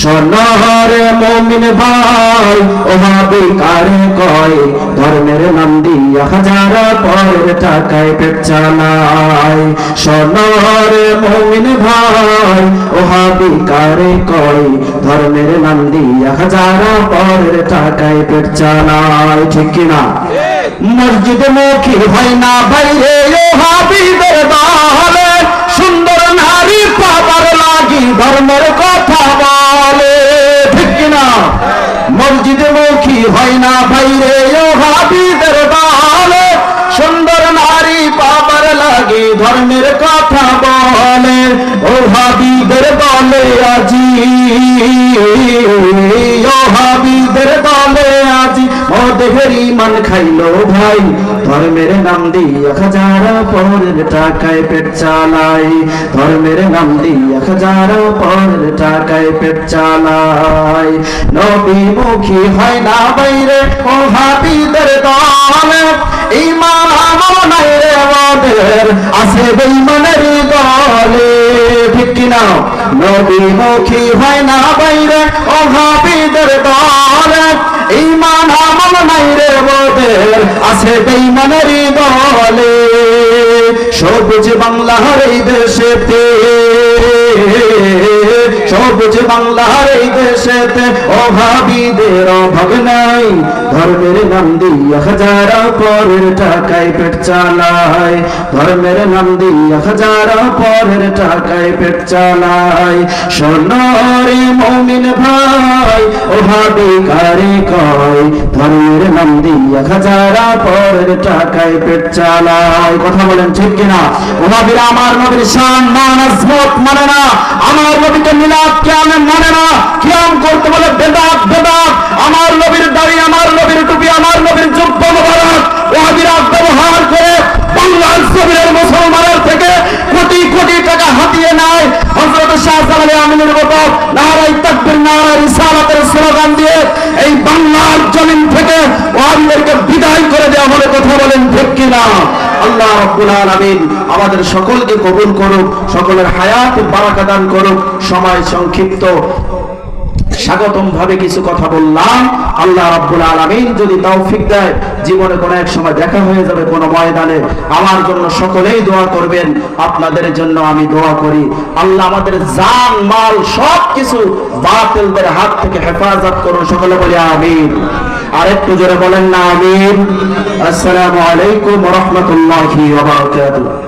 সোনারে মমিন ভাই ও ভাবি কারে কয়? ধর্মের নাম দিয়া হাজার পরের টাকায় পেট চালায় সোনারে মমিন ভাই ও ভাবি কারে কয়? ধর্মের নাম দিয়া হাজার পরের টাকায় পেট চালায় ঠিক কিনা মসজিদ মুখী হয় না বাইরে ও হাবিবের দলে হয় না ভাইরে, ও হাবিবের দলে সুন্দর নারী পাবার লাগে ধর্মের কথা বলে। ও হাবিবের বলে আজি, ও হাবিবের বলে খাইলো ভাই। নাম টাকায় পেট চালাই নাম টাকায় পেট চালাই নবী মুখী হয় না বাইরে, ও ইমান আমল নাই রে আমাদের, আছে বেইমানের দলে ঠিক কিনা? নবী মুখী হয় না বাইরে, ও হাবিদের দলে। ইমান আমল নাই রে ওদের আছে বেইমানের দলে। সবুজ বাংলার এই দেশেতে, সবুজ বাংলার এই দেশেতে অভাবীদের অভাব নাই। ধর্মের নাম দিয়ে হাজার পরের টাকায় পেট চালায়। ধর্মের নাম দিয়ে হাজার পরের টাকায় পেট চালায়। সোনারে মমিন ভাই অভাবী কারে কয় ধর্মের নাম দিয়ে হাজার পরের টাকায় পেট চালায়। কথা বলেন ঠিক কিনা? ওভাবিরা আমার নবীর শান মান আজমত মানে না, আমার নবীকে মিলাদ কিয়াম মানে না, কিয়াম কিনা আল্লাহ রাব্বুল আলামিন আমাদের সকলকে কবুল করুক, সকলের হায়াত বারাকা দান করুক। সময় সংক্ষিপ্ত। স্বাগতম ভাবে কিছু কথা বললাম। আল্লাহ রাব্বুল আলামিন যদি তৌফিক দেয়, জীবনে কোনো এক সময় দেখা হয়ে যাবে কোনো ময়দানে। আমার জন্য সকলেই দোয়া করবেন। আপনাদের জন্য আমি দোয়া করি। আল্লাহ আমাদের জান, মাল সব কিছু বাতিলদের হাত থেকে হেফাজত করুন। সকলে বলি আমিন। আর একটু জোরে বলেন না আমিন। আসসালামু আলাইকুম রাহমাতুল্লাহি ওয়া